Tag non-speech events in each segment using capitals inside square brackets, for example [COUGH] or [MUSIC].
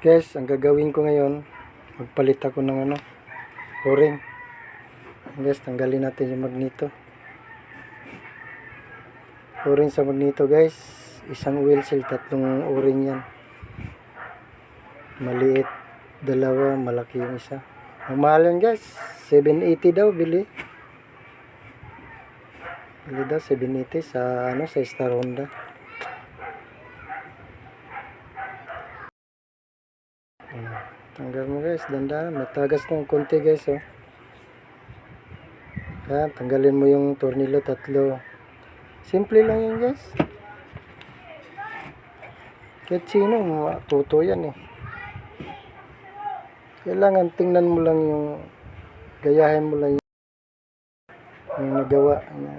Guys, ang gagawin ko ngayon, magpalit ako ng ano, o-ring. Guys, tanggalin natin yung magneto. O-ring sa magneto guys, isang wheel seal, tatlong o-ring yan. Maliit, dalawa, malaki yung isa. Ang mahal yan guys, 780 daw bili. Bili daw 780 sa ano sa Star Honda. Ayan. Tanggal mo guys, dandanan. May tagas ng konti guys oh. Yan, tanggalin mo yung tornilyo tatlo. Simple lang yan guys. Kahit sino, matuto yan eh. Kailangan tingnan mo lang yung gayahin mo lang yung, yung nagawa. Na,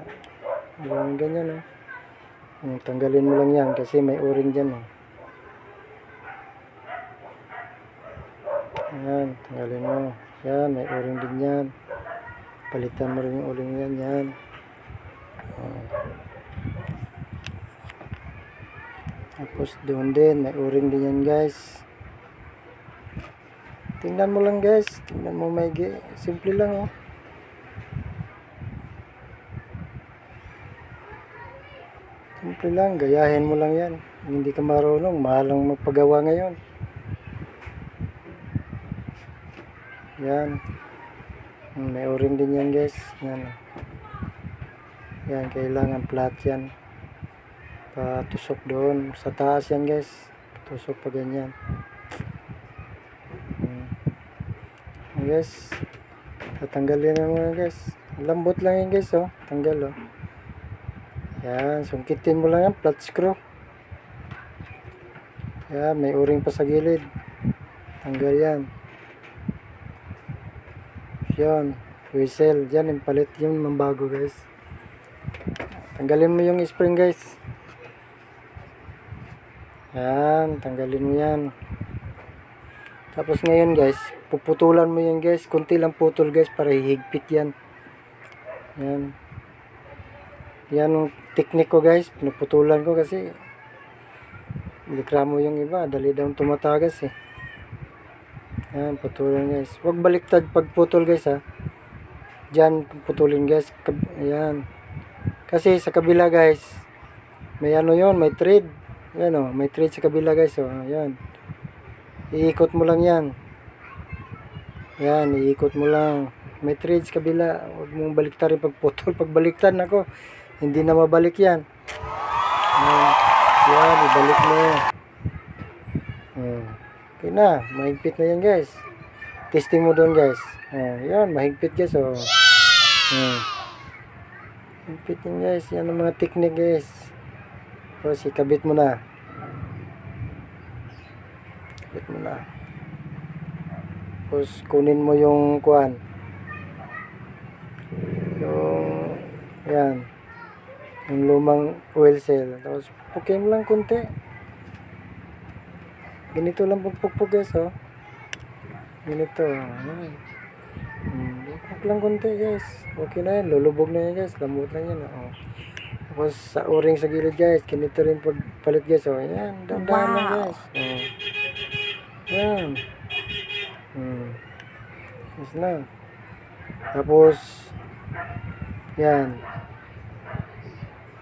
yung ganyan oh. Yung tanggalin mo lang yan kasi may o-ring dyan oh. Yan, tanggalin mo. Yan, may o-ring din yan. Palitan mo rin yung o-ring yan, yan. Oh. Tapos doon din, may o-ring din yan guys. Tingnan mo lang guys, tingnan mo may simple lang oh. Simple lang, gayahin mo lang yan. Hindi ka marunong, mahal ang magpagawa ngayon. Yan. May o-ring din yan guys. Yan. Yan, kailangan flat yan. Patusok doon. Sa taas yan guys. Patusok pa ganyan. Mm. Yan, guys. Tatanggalin na muna guys. Lambot lang yan guys oh. Tanggal oh. Yan, sungkitin mo lang yan. Flat screw. Yan, may o-ring pa sa gilid. Tanggal yan. Yan, whistle. Yan, yung palit yung mambago guys. Tanggalin mo yung spring guys. Yan, tanggalin mo yan. Tapos ngayon guys, puputulan mo yan guys. Kunti lang putol guys para hihigpit yan. Yan. Yan ang technique ko guys. Pinuputulan ko kasi likramo yung iba. Dali daw tumatagas eh. Yan, putulan guys. Huwag baliktad pag putol guys ha. Diyan putulin guys. Ayan. Kasi sa kabila guys, may ano yon may thread. Yan o, may thread sa kabila guys. O, ayan. Iikot mo lang yan. Yan, iikot mo lang. May thread sa kabila. Huwag mong baliktarin pag putol. [LAUGHS] Pag baliktad, nako, hindi na mabalik yan. Yan, yan ibalik mo. Hmm. Okay na, mahigpit na yan guys. Testing mo doon guys. Oh, yan, mahigpit guys. Oh. Hmm. Mahigpit yan guys. Yan ang mga technique guys. Tapos ikabit mo na. Kabit mo na. Tapos kunin mo yung kuan. Yung yan. Yung lumang oil cell. Tapos pukin lang kunti. Ganito lang pagpukpuk guys, oh. Ganito, ayan. Hmm, pukpuk lang konti guys. Okay na yan, lulubog na yan guys. Lamot lang yan, oh. Tapos sa o-ring sa gilid guys, ganito rin pagpalit guys, oh. Ayan, dandahan lang guys. Oh. Ayan. Hmm. Yes na. Tapos, yan.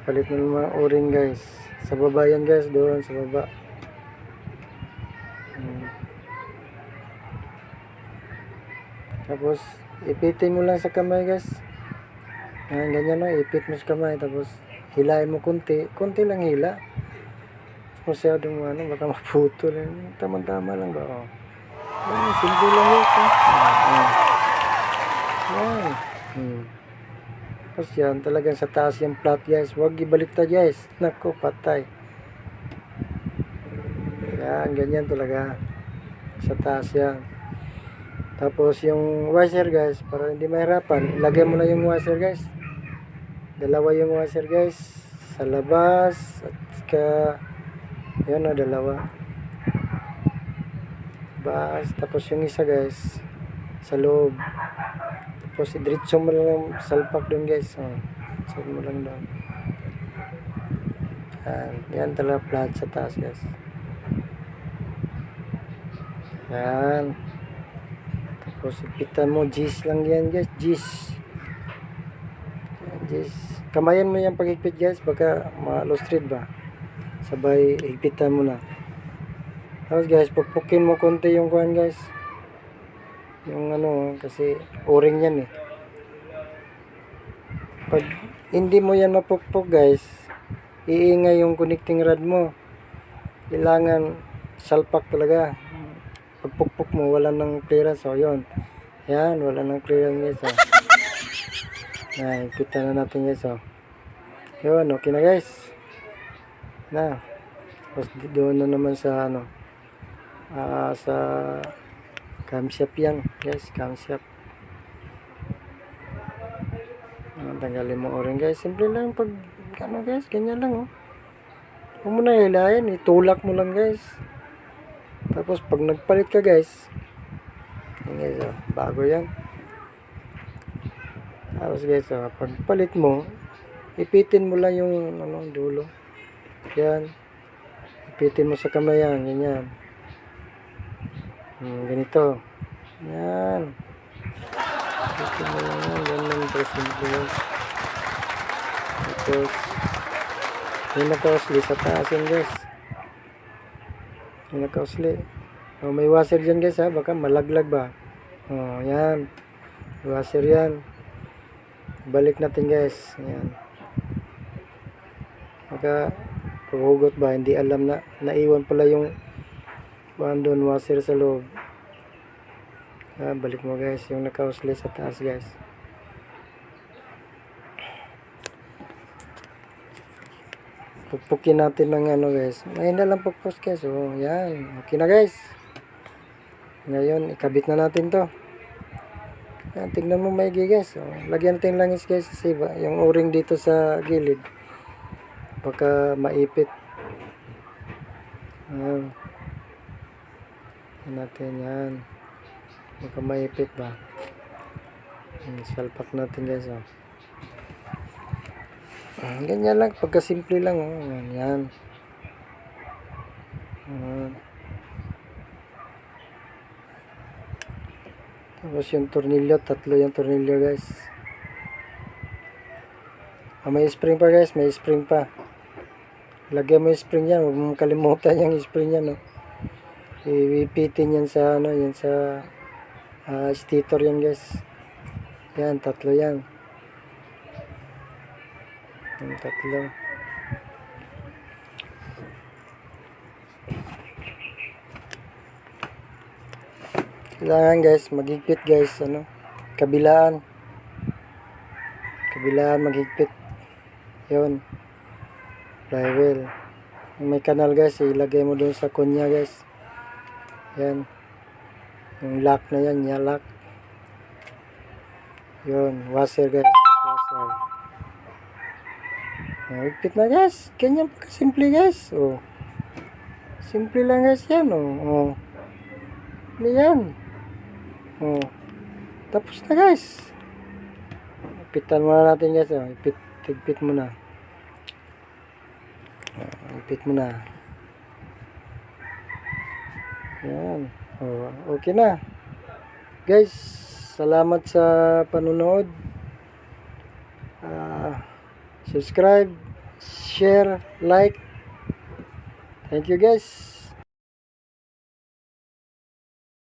Palit na ng mga o-ring guys. Sa baba yan guys, doon sa baba. Hmm. Tapos, ipitin mo lang sa kamay, guys. Yan, ganyan no, ipit mo sa kamay. Tapos, hilain mo kunti. Kunti lang hila. Masyadong ano, baka maputol. Tama-tama lang ba? Oh. Yan, simple lang yun. Oh. Yan. Yan. Hmm. Tapos yan, talagang sa taas yung flat, guys. Huwag ibaliktad, guys. Nako, patay. Yan, ganyan talaga. Sa taas yan. Tapos yung washer guys, para hindi mahirapan, ilagay mo na yung washer guys. Dalawa yung washer guys. Sa labas, at saka, yun o, dalawa. Bas, tapos yung isa guys, sa loob. Tapos idritso mo lang salpak doon guys. Oh, save mo lang doon. Yan, yan talaga flat sa taas guys. Yan. Tapos ipitan mo, G's lang yan guys, G's. G's. Kamayan mo yan pag-ipit guys, baka ma-lost ba. Sabay, ipitan mo na. Tapos guys, puppukin mo konti yung kuhan guys. Yung ano, kasi o-ring yan eh. Pag hindi mo yan mapukpok guys, iingay yung connecting rod mo. Kailangan salpak talaga. Mo, wala nang clearance. So, yun. Yan, wala nang clearance guys. Oh. Yan, kita na natin guys. Oh. Yun, okay na guys. Na. Tapos doon na naman sa ano. Ah, sa camshaft yan guys, camshaft. Ah, tanggalin mo o rin guys. Simple lang pag ano guys, ganyan lang oh. Huwag mo na hilahin, itulak mo lang guys. Tapos pag nagpalit ka guys, guys oh, bago yan. Tapos guys oh, pag palit mo, ipitin mo lang yung ano, dulo. Yan. Ipitin mo sa kamay yan, ganyan. Hmm, ganito. Yan. Ipitin mo lang yan, ganun, pero simple yan. Tapos, yung nakausli sa taas yan guys. Yung nakausli. Oh, may washer dyan guys ha, baka malaglag ba. Oh, yan. Washer yan. Balik natin guys. Yan. Baka paghugot ba, hindi alam na naiwan pala yung kuhan doon, washer sa loob. Ah, balik mo guys, yung nakausli sa taas guys. Puppukin natin ng ano guys. Mahina lang pupus guys. Oh, yan. Okay na guys. Ngayon, ikabit na natin to. Yan, tingnan mo maigi guys. Oh, lagyan natin langis guys kasi ba, yung o-ring dito sa gilid. Baka maipit. Yan. Yan natin yan. Baka maipit ba. Hmm, salpak natin guys. Oh. Ah, ganyan lang, pagka-simple lang. Oh. Yan. yan. Ah. Tapos yung tornilyo, tatlo yung tornilyo guys. Ah, may spring pa guys, may spring pa. Lagyan mo yung spring yan, huwag mong kalimutan yung spring yan. No? Ipipitin yan sa, ano, yan sa ah, stator yan guys. Yan, tatlo yan. Yung tatlo. Kailangan guys, magigpit guys, ano, kabilaan. Kabilaan magigpit. Yun. Flywheel. Yung may kanal guys, ilagay mo dun sa kunya guys. Yan. Yung lock na yan, yung lock. Yun, washer guys. Magigpit na guys. Ganyan pa simple guys. Oh. Simple lang guys yan. Oh. oh. Ano yan? Oh. Tapos na guys. Ipitan muna natin guys. Oh. Ipit, tigpit mo na. Oh, ipit mo na. Yan. Oh, okay na. Guys, salamat sa panunood. Subscribe, share, like. Thank you guys.